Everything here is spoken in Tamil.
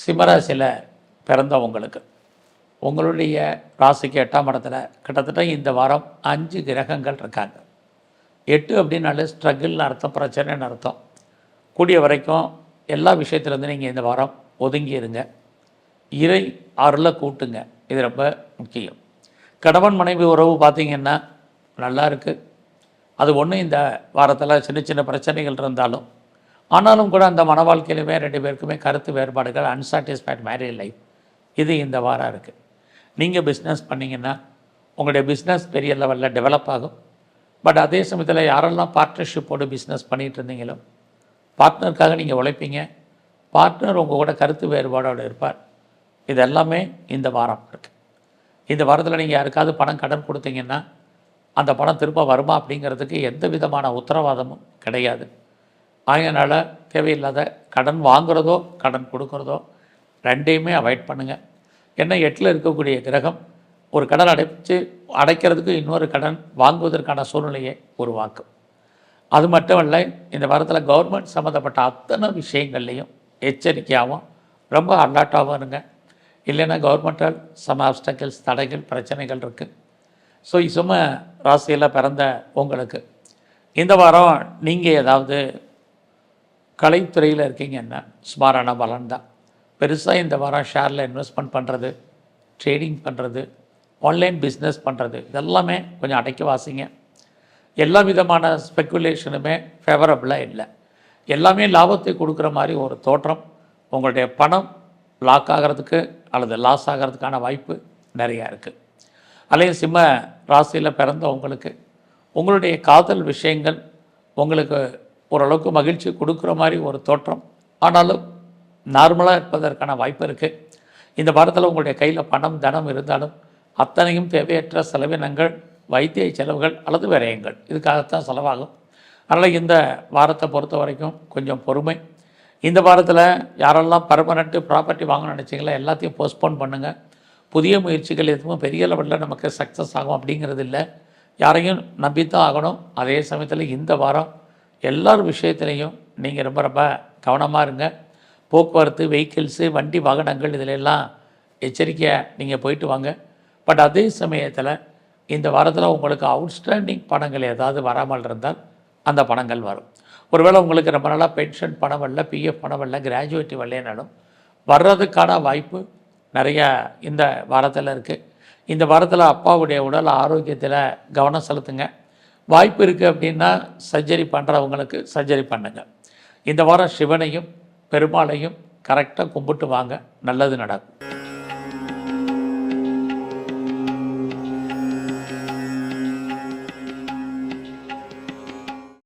சிம்மராசியில் பிறந்தவங்களுக்கு உங்களுடைய ராசிக்கு எட்டாம் இடத்துல கிட்டத்தட்ட இந்த வாரம் அஞ்சு கிரகங்கள் இருக்காங்க. எட்டு அப்படின்னாலே ஸ்ட்ரகிள்னு அர்த்தம் பிரச்சனைன்னு அர்த்தம். கூடிய வரைக்கும் எல்லா விஷயத்துலேருந்து நீங்கள் இந்த வாரம் ஒதுங்கி இருங்க இறை அருளை கூட்டுங்க. இது ரொம்ப முக்கியம். கணவன் மனைவி உறவு பார்த்தீங்கன்னா நல்லா இருக்குது அது ஒன்றும் இந்த வாரத்தில் சின்ன சின்ன பிரச்சனைகள் இருந்தாலும் ஆனாலும் கூட அந்த மன வாழ்க்கையிலுமே ரெண்டு பேருக்குமே கருத்து வேறுபாடுகள் அன்சாட்டிஸ்ஃபைட் மேரேஜ் லைஃப் இது இந்த வாரம் இருக்குது நீங்கள் பிஸ்னஸ் பண்ணிங்கன்னா உங்களுடைய பிஸ்னஸ் பெரிய லெவலில் டெவலப் ஆகும். பட் அதே சமயத்தில் யாரெல்லாம் பார்ட்னர்ஷிப்போடு பிஸ்னஸ் பண்ணிகிட்டு இருந்தீங்களோ பார்ட்னருக்காக நீங்கள் உழைப்பீங்க. பார்ட்னர் உங்கள் கூட கருத்து வேறுபாடோடு இருப்பார். இது எல்லாமே இந்த வாரம் இருக்குது இந்த வாரத்தில் நீங்கள் யாருக்காவது பணம் கடன் கொடுத்தீங்கன்னா அந்த பணம் திரும்ப வருமா அப்படிங்கிறதுக்கு எந்த விதமான உத்தரவாதமும் கிடையாது. அதனால் தேவையில்லாத கடன் வாங்குறதோ கடன் கொடுக்குறதோ ரெண்டையுமே அவாய்ட் பண்ணுங்கள் ஏன்னா எட்டில் இருக்கக்கூடிய கிரகம் ஒரு கடன் அடைச்சு அடைக்கிறதுக்கு இன்னொரு கடன் வாங்குவதற்கான சூழ்நிலையை உருவாக்கும். அது மட்டும் இல்லை இந்த வாரத்தில் கவர்மெண்ட் சம்மந்தப்பட்ட அத்தனை விஷயங்கள்லையும் எச்சரிக்கையாகவும் ரொம்ப அலர்ட்டாகவும் இருங்க. இல்லைன்னா கவர்மெண்டால் சம ஆப்ஸ்டக்கிள்ஸ் தடைகள் பிரச்சனைகள் இருக்குது ஸோ சும ராசியில் பிறந்த உங்களுக்கு இந்த வாரம் நீங்கள் ஏதாவது கலைத்துறையில் இருக்கீங்கன்னா சுமாரான பலன் தான். பெருசாக இந்த வாரம் ஷேரில் இன்வெஸ்ட்மெண்ட் பண்ணுறது ட்ரேடிங் பண்ணுறது ஆன்லைன் பிஸ்னஸ் பண்ணுறது இதெல்லாமே கொஞ்சம் அடைக்க வாசிங்க. எல்லா விதமான ஸ்பெக்குலேஷனுமே ஃபேவரபுளாக இல்லை. எல்லாமே லாபத்தை கொடுக்குற மாதிரி ஒரு தோற்றம். உங்களுடைய பணம் லாக் ஆகிறதுக்கு அல்லது லாஸ் ஆகிறதுக்கான வாய்ப்பு நிறையா இருக்குது அலையும் சிம்ம ராசியில் பிறந்த உங்களுக்கு உங்களுடைய காதல் விஷயங்கள் உங்களுக்கு ஓரளவுக்கு மகிழ்ச்சி கொடுக்குற மாதிரி ஒரு தோற்றம். ஆனாலும் நார்மலாக இருப்பதற்கான வாய்ப்பு இருக்குது இந்த வாரத்தில் உங்களுடைய கையில் பணம் தனம் இருந்தாலும் அத்தனையும் தேவையற்ற செலவினங்கள் வைத்திய செலவுகள் அல்லது விரயங்கள். இதுக்காகத்தான் செலவாகும். அதனால் இந்த வாரத்தை பொறுத்த வரைக்கும் கொஞ்சம் பொறுமை. இந்த வாரத்தில் யாரெல்லாம் பர்மனெண்ட்டு ப்ராப்பர்ட்டி வாங்கணும்னு நினச்சிங்களா எல்லாத்தையும் போஸ்ட்போன் பண்ணுங்கள் புதிய முயற்சிகள் எதுவும் பெரிய லெவலில் நமக்கு சக்ஸஸ் ஆகும் அப்படிங்கிறது இல்லை. யாரையும் நம்பித்தான் ஆகணும். அதே சமயத்தில் இந்த வாரம் எல்லார் விஷயத்துலேயும் நீங்கள் ரொம்ப ரொம்ப கவனமாக இருங்க. போக்குவரத்து வெஹிக்கிள்ஸு வண்டி வாகனங்கள் இதில் எல்லாம் எச்சரிக்கையாக நீங்கள் போயிட்டு வாங்க. பட் அதே சமயத்தில் இந்த வாரத்தில் உங்களுக்கு அவுட்ஸ்டாண்டிங் பணங்கள் ஏதாவது வராமல் இருந்தால் அந்த பணங்கள் வரும். ஒருவேளை உங்களுக்கு ரொம்ப நாளாக பென்ஷன் பணம் வரல பிஎஃப் பணம் வரல கிராஜுவேட்டி வரலனாலும் வர்றதுக்கான வாய்ப்பு நிறையா இந்த வாரத்தில் இருக்குது இந்த வாரத்தில் அப்பாவுடைய உடல் ஆரோக்கியத்தில் கவனம் செலுத்துங்க. வாய்ப்பு இருக்குது அப்படின்னா சர்ஜரி பண்ணுறவங்களுக்கு சர்ஜரி பண்ணுங்க. இந்த வாரம் சிவனையும் பெருமாளையும் கரெக்டாக கும்பிட்டு வாங்க. நல்லது நடக்கும்.